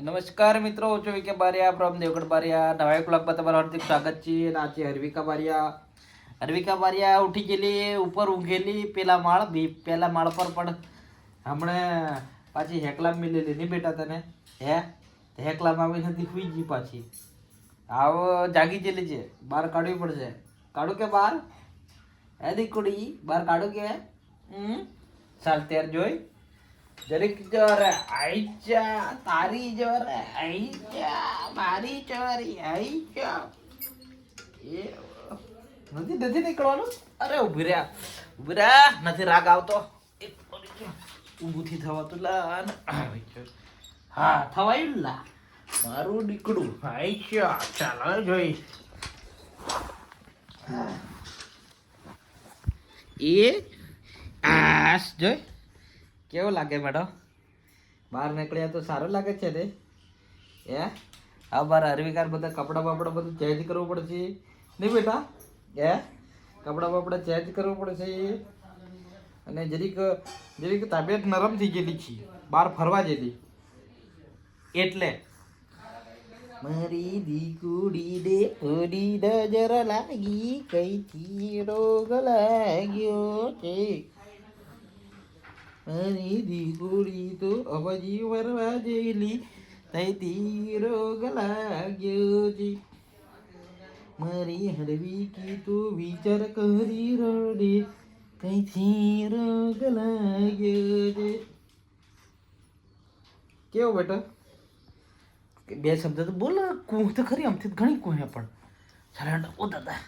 નમસ્કાર મિત્રો, હું V K Bariya from Devgadh Bariya. નવા એક બ્લોગમાં તમારું હાર્દિક સ્વાગત છે અને આજે હરવિકા બારિયા. હરવિકા બારિયા ઉઠી ગયેલી, ઉપર ઊંઘેલી, પેલા માળ, બી, પેલા માળ પર પણ હમણે પાછી હેકલામ મિલેલી નહીં બેટા તને. હે? હેકલામ આવી નથી હુઈ ગઈ પાછી. આવો, જાગી ગયેલી છે. બહાર કાઢવી પડશે. કાઢું કે બહાર? હે દીકુડી, બહાર કાઢું કે? હમ? ચાલ ત્યાર જોઈ. જરીક જોર આઈચા તારી જોર આઈચા મારી ચોરી આઈચા એ, નથી નથી નીકળવાનું? અરે, ઊભી રહ્યા ઊભી રહ્યા. નથી રાગ આવતો. એક ઊભું થી થવાતું લા. હા, થવાયું લા. મારું નીકળું. આઈચા ચાલો, જોઈ. એ આસ, જોઈ. કેવો લાગે મેડમ? બહાર નીકળ્યા તો સારું લાગે છે ને? એ હા બાર અરવિકાર બધા કપડાં બાપડા બધું ચેન્જ કરવું પડશે. નહીં બેટા? એ કપડાં બાપડા ચેન્જ કરવું પડશે. અને જરીક જરીક તબિયત નરમ થઈ ગયેલી છે. બહાર ફરવા જેલી એટલે મારી દીકુડી દે ઓડી નજર લાગી, કઈથી રોગ લાગ્યો છે? મારી દીકુડી તો અવજી વરવા જેલી તઈથી રોગ લાગ્યો છે મારી હળવી કી તો વિચાર કરી રડે કઈથી રોગ લાગ્યો છે કેવો બેટા બે શબ્દ તો બોલ કુહ તો ખરી આમથી ઘણી કુહે પણ ચાલે ઓ દાદા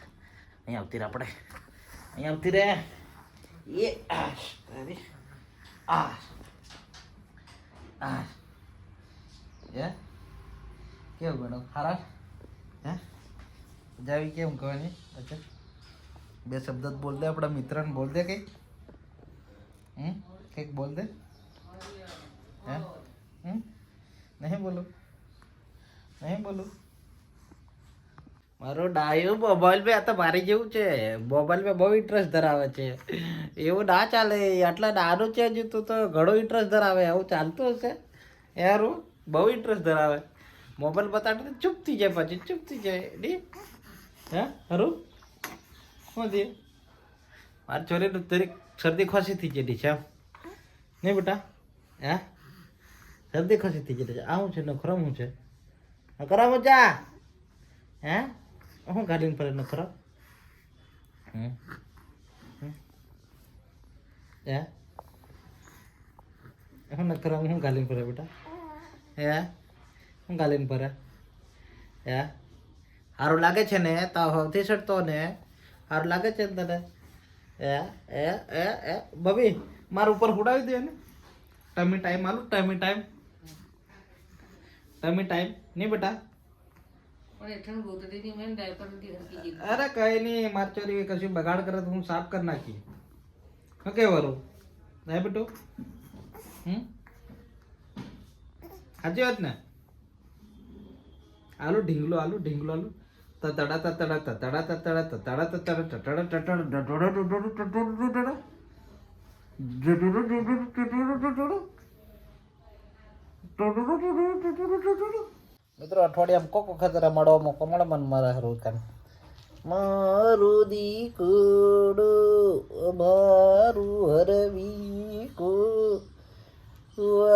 અહીં આવતી રે આપણે અહીં આવતી રે એ આ તારી આશ આશ હે કેવું બેનો? હારા હે? જાવી કેમ કહેવાની? અચ્છા. બે શબ્દ બોલ દે આપણા મિત્રને, બોલ દે કંઈક. હમ? કંઈક બોલ દે. હે? હમ? નહીં બોલું. નહીં બોલું. મારો ડાયો મોબાઈલ પે આ તો મારી જેવું છે. મોબાઈલ પે બહુ ઇન્ટરેસ્ટ ધરાવે છે. એવું ના ચાલે. આટલા નાનું છે હજુ તું તો ઘણો ઇન્ટરેસ્ટ ધરાવે. આવું ચાલતું હશે. યારું બહુ ઇન્ટરેસ્ટ ધરાવે. મોબાઈલ બતાડે તો ચૂપ થઈ જાય પછી, ચૂપ થઈ જાય. ડી? હા? હરું? શું થયું? મારી છોરીનું તરી શરદી ખોસી થઈ જતી છે. નહીં બેટા? હે? શરદી ખોશી થઈ જતી છે. આ શું છે નખરમ છે? નખરમ જા હે? હું ગાડીને નખરો હમ હમ. હે હું નખરા હું ગાલીને ફરે બેટા હે હું ગાલીને ફરે હે સારું લાગે છે ને તો સૌથી સડતો ને સારું લાગે છે ને તને એ એ એ એ બબી મારા ઉપર હુડાવી દે ને ટાઈમ આલું ટમી ટાઈમ ટમી ટાઈમ નહીં બેટા અરે કઈ નહીં માર ચોરી કશું બગાડ કરે તો હું સાફ કરી નાખી હું કે વરું નહીં બેટું હમ સાચી વાત ને આલુ ઢીંગલો આલુ ઢીંગલો આલુ તતડા તતડા તતડા તતડા તતડા તતડા તતડા મિત્રો, અઠવાડિયામાં કોક વખત રમાડવા મોકો મળે મન મારા હરું કાન મારું દીકડું, મારું હરવી કો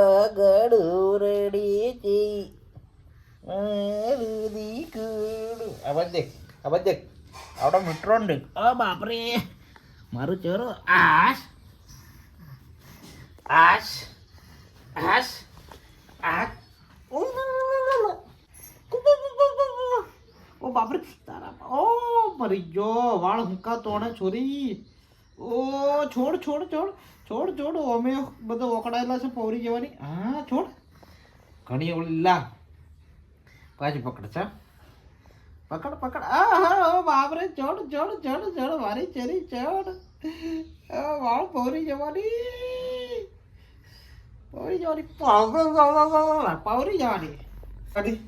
આગળ રડી છે મારું દીકડું. આવાજ દેખ આવાજ દેખ આવડો મિત્રો દેખ અ બાપરે, મારું ચોરો, આશ. આશ આશ આશ. ઓ બાપરે તારા ઓ મરી ગયો વાળ હુંકા તોણે છોરી ઓ છોડ છોડ છોડ છોડ છોડ અમે બધો ઓકડાયેલા છે પૌરી જવાની હા છોડ ઘણી ઓલી લા પાછી પકડ છે પકડ પકડ આ હા ઓ બાપરે ચડ ચડ ચડ ચડ મારી ચેરી ચડ વાળ પૌરી જવાની પૌરી જવાની પાવ- પૌરી જવાની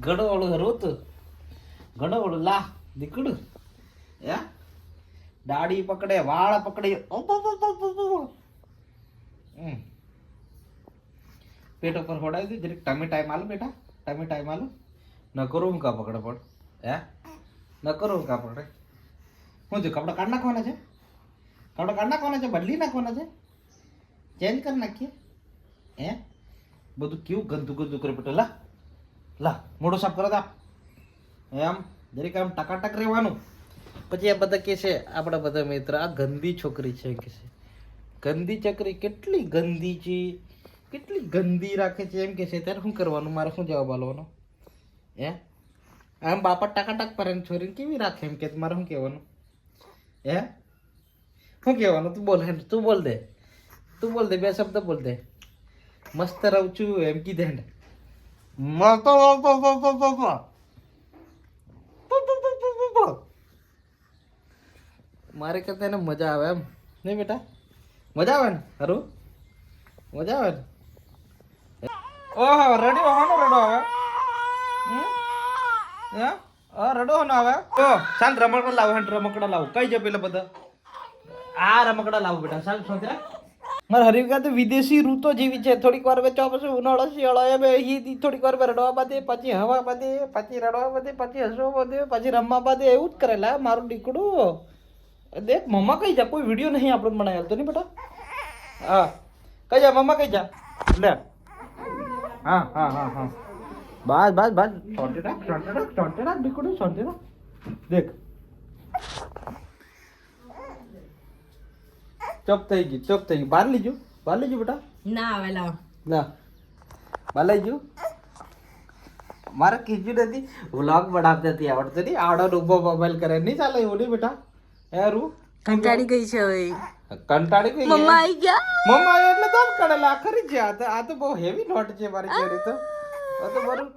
ઘણો ઓલું રોત ઘણો લા દીકડું હે? દાઢી પકડે, વાળ પકડે. પેટ ઉપર હોડાવી દે જરીક ટમે ટાઈમ આલો બેટા. તમે ટાઈમ આલો. ન કરો કા પકડે પણ? હે? ન કરો કા પકડે? શું છે, કપડા કાઢ નાખવાના છે? કપડા કાઢ નાખવાના છે? બદલી નાખવાના છે? ચેન્જ કરી નાખીએ? હે? બધું કેવું ગંદુ ગંદુ કરે બેટા. લા લા, મોઢો સાફ કરો તા. એમ? દરેક આમ ટકાટક રહેવાનું. પછી આ બધા કે છે, આપણા બધા મિત્ર, આ ગંદી છોકરી છે કે છે. ગંદી છોકરી કેટલી ગંદી છે? કેટલી ગંદી રાખે છે એમ કે છે. ત્યારે શું કરવાનું? મારે શું જવાબ આપવાનો? હે? આમ બાપા ટકાટક પર એમ છોરીને કેવી રાખે એમ કે? મારે શું કહેવાનું? હે? શું કહેવાનું? તું બોલ તું બોલ દે. તું બોલ દે, બે શબ્દ બોલ દે. મસ્ત રહું છું એમ કીધે મસ્ત રહું છું, છું, છું, છું, છું. તું, તું, તું, તું, તું, તું. મારે કરતા એને મજા આવે એમ. નહીં બેટા? મજા આવે ને? હારું? મજા આવે ને? ઓહો, રડ્યો હોનો રડો આવે? હે? હા, રડો હોનો આવે ઓ ચાલ રમકડા લાવો, હેન, રમકડા લાવો. કઈ જો પેલા બધા? આ રમકડા લાવો બેટા. ચાલ છોકરા મારે હરિકા તો વિદેશી ઋતુ જેવી છે. થોડીક વાર બે પછી ઉનાળો, શિયાળો એમ એ થોડીક વાર રડવા બાદે, પછી હવા બાદે, પછી રડવા બાદે, પછી હસવા બાદે, પછી રમવા બાદે, એવું જ કરેલા મારું દીકડું. દેખ મમ્મા કઈ જા કોઈ વીડિયો નહીં આપણે બનાવેલ તો નહીં બેટા હા કઈ જા મમ્મા કઈ જા લે હા હા હા હા બસ બસ બસ શાંતિ રાખ શાંતિ રાખ શાંતિ રાખ દીકડું શાંતિ રાખ દેખ ચોપ થઈ ગયું ચોપ થઈ ગયું બહાર લીજો બહાર લીજો બેટા ના આવે લાવ ના બહાર લઈ મારે કીધું નથી વ્લોગ બનાવતા નથી આવડતું નહીં આવડો ઊભો મોબાઈલ કરે નહીં ચાલે એવું નહીં બેટા કંટાળી ગઈ છે હવે. કંટાળી ગઈ મમ્મા આવી ગયા. મમ્મા એટલે તો કરેલા. ખરી છે. આ તો આ તો બહુ હેવી નોટ છે મારી ચોરી તો. આ. તો મારું.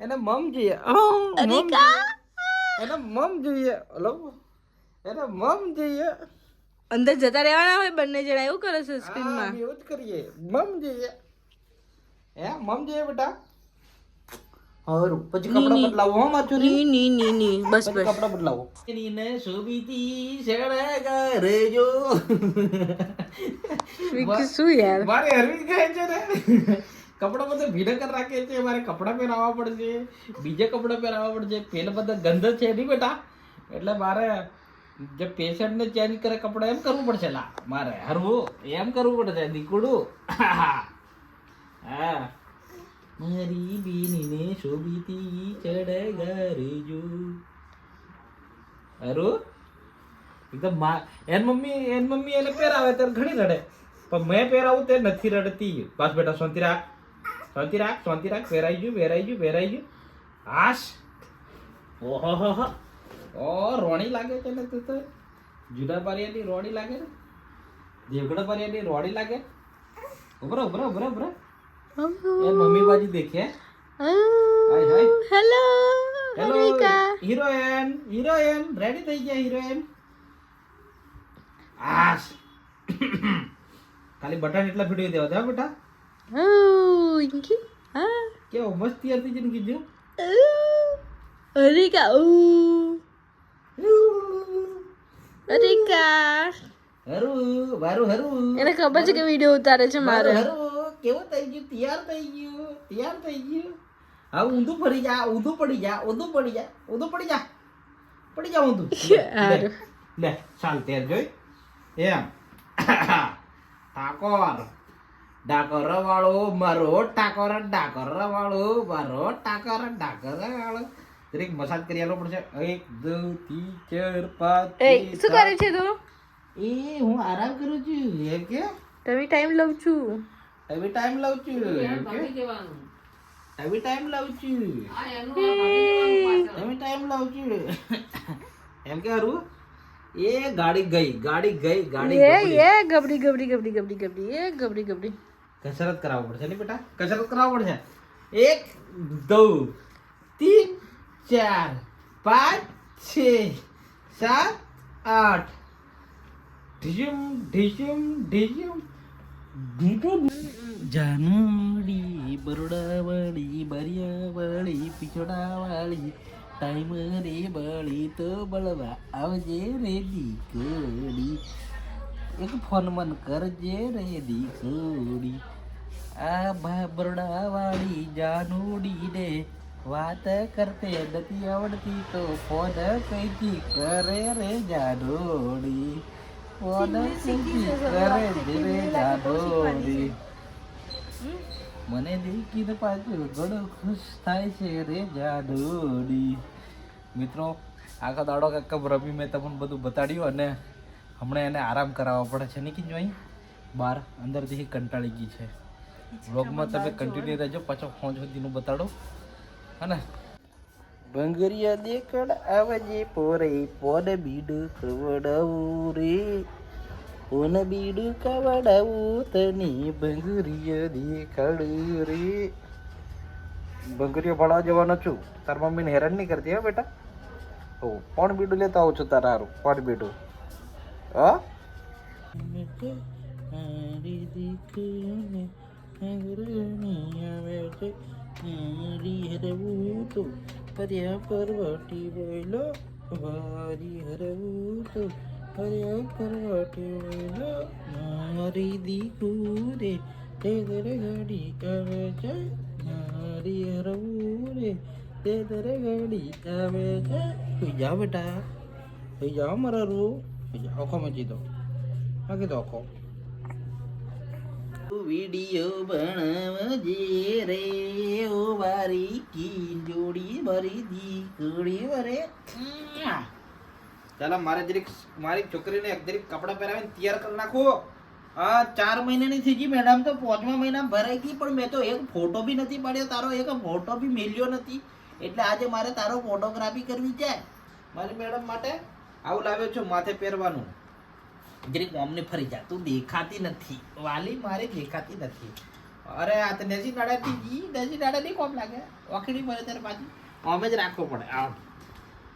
એને મમ જોઈએ. એને મમ જોઈએ. હલો? એને મમ જોઈએ. અંદર જતા રહેવાના હોય બંને જણા એવું કરે છે સ્ક્રીનમાં એવું જ કરીએ. મમ જોઈએ. હે મમ જોઈએ બેટા. હરું. પછી કપડા બદલાવો હો માથું ની ની ની ની. બસ બસ. કપડા બદલાવો. નીને સુબીતી સડગા રેજો વિકી શું યાર? મારે હરવી કહે છે ને? કપડા બધા ભીડા કર રાખે છે. મારે કપડા પહેરાવવા પડશે. બીજા કપડા પહેરાવવા પડશે. પેલા બધા ગંધ છે નહીં બેટા? એટલે મારે જે પેશન્ટ ને ચેન્જ કરે કપડા એમ કરવું પડશે લા. મારે હરવું એમ કરવું પડશે દીકડું. હા. મારી બીનીને શોભીતી ચડગા અરુ એકદમ મા એન મમ્મી એન મમ્મી એને પહેરાવે ત્યારે ઘણી રડે. પણ મેં પહેરાવું તે નથી રડતી. બસ બેટા, શાંતિ રાખ. શાંતિ રાખ શાંતિ રાખ. પહેરાઈ ગયું પહેરાઈ ગયું પહેરાઈ ગયું આશ ઓહો. ઓ, રોણી લાગે છે ને તું તો? જુદા પારિયાની રોણી લાગે ને દેવગઢ પારિયાની રોણી લાગે? ઉભરા ઉભરા ઉભરા, ઉભરો. એ મમ્મી બાજુ દેખે hi hi. Hello hello heroine heroine ready થઈ ગયા હિરોઈન? આશ. ખાલી બટન એટલા વીડિયો દેવા દે હો બેટા. ઇંકી હા કેવો મસ્તી હતી જેમ કીધું. અરિકા ઉ અરિકા હરું વારું હરું. એને ખબર છે કે વીડિયો ઉતારે છે મારું? હરું. કેવું થઈ ગયું? તૈયાર થઈ ગયું? તૈયાર થઈ ગયું? હા ઊંધું પડી જા ઊંધું પડી જા ઊંધું પડી જા ઊંધું પડી જા. પડી જા ઊંધું. લે. ચાલ તેર જોઈ. એમ. ઠાકોર. ડાકોર વાળો મારો ટાકોર ડાકોર વાળો મારો ટાકોર ડાકોર વાળો દરેક મસાજ કરી આલો પડશે. એક દો તી ચાર પાંચ એ શું કરે છે તું? એ હું આરામ કરું છું. એમ કે? તમે ટાઈમ લઉં છું. હવે ટાઈમ લઉં છું એમ કે હવે ટાઈમ લઉં છું એવી ટાઈમ લઉં છું એમ કે હારું એ ગાડી ગઈ ગાડી ગઈ ગાડી એ એ ગબડી ગબડી ગબડી ગબડી ગબડી એ ગબડી ગબડી. કસરત કરાવવું પડશે ને બેટા? કસરત કરાવવું પડશે. એક દો તીન ચાર પાંચ છ સાત આઠ. ઢીસુમ ઢીસુમ ઢીસુમ જાનુડી બરોડાવાળી બરિયાવાળી પીછોડાવાળી ટાઈમ રે બળી તો બળવા આવજે રે દીકડી એક ફોન મન કરજે રે દીકરી આ બાબરડા વાળી જાનુડી ને વાત કરતે નથી આવડતી તો ફોન કઈથી કરે રે જાનુડી મને દેખીને પાછું ઘણો ખુશ થાય છે રે જાડોડી મિત્રો આખો દાડો કાકા રમી મેં તમને બધું બતાડ્યું અને હમણાં એને આરામ કરાવવો પડે છે. નહીં જોઈ બહાર અંદરથી કંટાળી ગઈ છે. વ્લોગમાં તમે કન્ટિન્યુ રહેજો. પાછો ફોન સુધીનું બતાડો. હને બંગરિયા દેકડ આવજે પોરે, પોન બીડું ખવડાવું રે પોન બીડું ખવડાવું તને બંગરિયા દેખાડું રે બંગરીઓ ભણવા જવાનો છું. તાર મમ્મીને હેરાન નહીં કરતી હો બેટા. ઓ પણ બીડું લેતા આવું છું તારા હારું પણ બીડું. હા? હર્યા પરવટી બોલો વારી હરવું તો હર્યા પરવટી બોલો મારી દીકું રે તે ઘરે ઘડી આવે છે મારી હરવું રે તે ઘરે ઘડી આવે છે સુઈ જા બેટા સુઈ જાઓ મારા રૂ સુઈ જાઓ આખો મચી દો આ કીધો આખો વિડિયો બનાવજે રે ઓ મારી કી જોડી મારી દીકરી વરે. ચાલો મારે જરીક મારી છોકરીને એક જરીક કપડાં પહેરાવીને તૈયાર કરી નાખો. આ ચાર મહિનાની થઈ ગઈ મેડમ તો પાંચમા મહિના ભરાઈ ગઈ પણ મેં તો એક ફોટો બી નથી પાડ્યો તારો એક ફોટો બી મેલ્યો નથી. એટલે આજે મારે તારો ફોટોગ્રાફી કરવી છે. મારી મેડમ માટે આવું લાવ્યો છું માથે પહેરવાનું. જરીક અમને ફરી જા તું દેખાતી નથી વાલી મારી દેખાતી નથી અરે આ તો નજી નાડાથી જી નજી નાડા નહીં કોમ લાગે ઓખડી મળે ત્યારે પાછી અમે જ રાખવો પડે આવ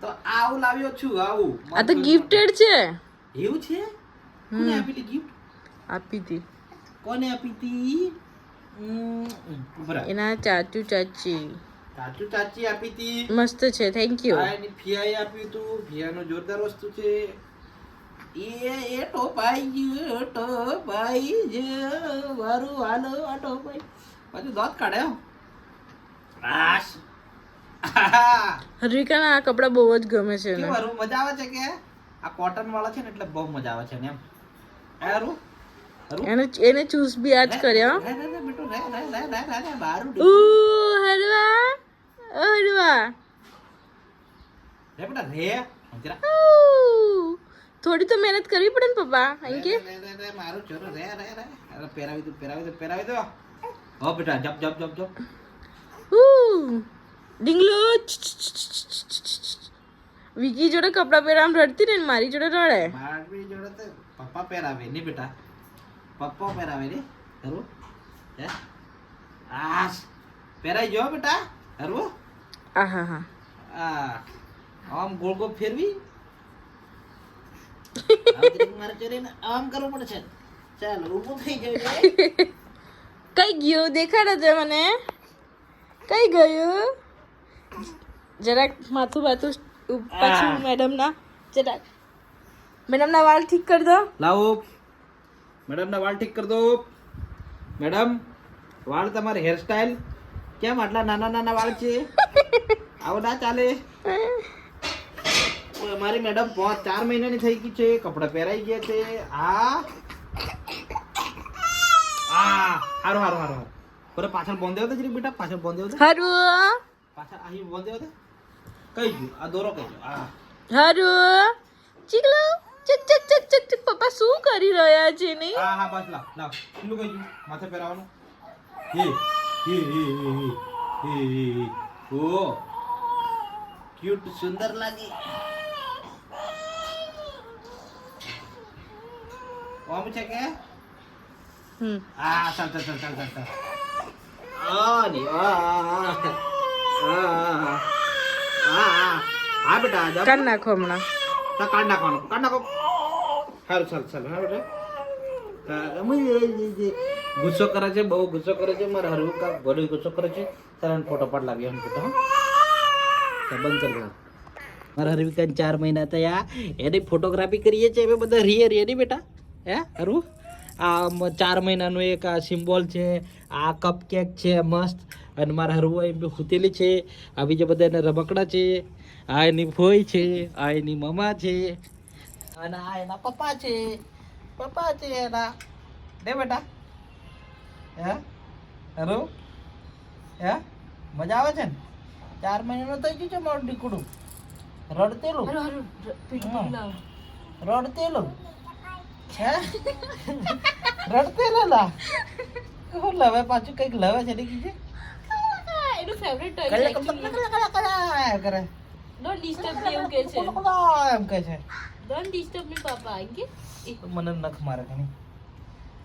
તો આવું લાવ્યો છું આવું આ તો ગિફ્ટેડ છે એવું છે કોને આપેલી ગિફ્ટ આપી હતી કોને આપી હતી. એના ચાચુ ચાચી ચાચુ ચાચી આપી હતી મસ્ત છે થેન્ક યુ ફિયાએ આપ્યું હતું ફિયાનો જોરદાર વસ્તુ છે એ એ ટોપાઈ ગયું ટોપાઈ જ વારું હાલો આ ટોપાઈ પાછું દાંત કાઢે હો. આશ. આહા. આ કપડા બહુ જ ગમે છે એને મજા આવે છે કે? આ કોટન વાળા છે ને એટલે બહુ મજા આવે છે ને એમ. હારું? એને એને ચૂસ બી આજ કર્યો. હરવા હરવા. રે બેટા રે. જરા. ઉ. થોડી તો મહેનત કરવી પડે ને પપ્પા અહીં કે રે, રે, રે, મારું છોરું રે રે રે અરે પહેરાવી દો પહેરાવી દો પહેરાવી દો હો બેટા જપ જપ જપ જપ ઉ ડીંગલો વિકી જોડે કપડા પહેરવામાં રડતી ને મારી જોડે રડે મારી જોડે તો પપ્પા પહેરાવે નહીં બેટા પપ્પા પહેરાવે ને હરવું હે આસ પહેરાઈ જો બેટા હરવું આ હા હા આ આમ ગોળ ગોળ ફેરવી આમ જરીક મારે ચોરીને આમ કરવું પડશે ચાલ ઊભું થઈ જાય કઈ ગયું? દેખાડે છે મને. કઈ ગયું? જરાક માથું બાથું પાછું મેડમના જરાક. મેડમના વાળ ઠીક કરી દો. લાવો મેડમના વાળ ઠીક કરી દો મેડમ વાળ તમારે હેરસ્ટાઈલ કેમ આટલા નાના નાના વાળ છે? આવો ના ચાલે. મારી મેડમ પાંચ ચાર મહિનાની થઈ ગઈ છે કપડાં પહેરાઈ ગયા છે. આ આ હારો હારું હારું બરાબર પાછળ બોંધે હતા જરી બેટા પાછળ બોંધે હતા હરું. પાછળ અહીં બોંધે હતા કઈ ગયું આ દોરો કઈ ગયો આ. હરું. ચીકલો. ચક ચક ચક ચક ચક પપ્પા શું કરી રહ્યા છે નહીં હા હા બસ લાવ લાવ. પેલું કઈ ગયું માથે પહેરાવાનું? હે હે હે હે હે હે ઓ ક્યુટ સુંદર લાગે. ઓમ છે કે? હમ. આ ચાલ ચાલ ચાલ ચાલ ચાલ ચાલ. આ આ આ આ આ આ આ બેટા જા કાઢ નાખો હમણાં. તા કાઢ નાખવાનું. કાઢ નાખો. સારું ચાલ ચાલ હા બેટા. હા, ગુસ્સો કરે છે બહુ ગુસ્સો કરે છે. મારા હરવું કા બડો ગુસ્સો કરે છે. તારા ફોટો પાડ લાવી એમ ફોટો બંધ કરી દો મારા હરવિકા ચાર મહિના થયા એની ફોટોગ્રાફી કરીએ છીએ અમે બધા રીએ રીએ નહીં બેટા? હે? હરવું આ ચાર મહિનાનું એક આ સિમ્બોલ છે આ કપ કેક છે મસ્ત. અને મારા હરવું બી હુતેલી છે. આ બીજા બધા એના રમકડા છે. આ એની ફોઈ છે આ એની મમા છે. અને આ એના પપ્પા છે. પપ્પા છે એના. દે બેટા. હે? હરવું? હે? મજા આવે છે ને? ચાર મહિનાનું થઈ ગયું છે મારું દીકડું રડતેલું હારું હારું રડતેલું હે રડતેલું લા હું લવે પાછું કંઈક લવે છે ને કીધે એનું ફેવરેટ ટોય કલા કલા કલા કલા કરે. ડોન્ટ ડિસ્ટર્બ મી એવું કે છે. એમ કે છે. ડોન્ટ ડિસ્ટર્બ મી પાપા તો મને નખ મારે કે નહીં.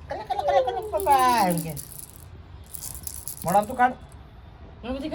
કલા કલા કલા કલા પપ્પા એમ કે. મોડા તો કાઢ. મને બધી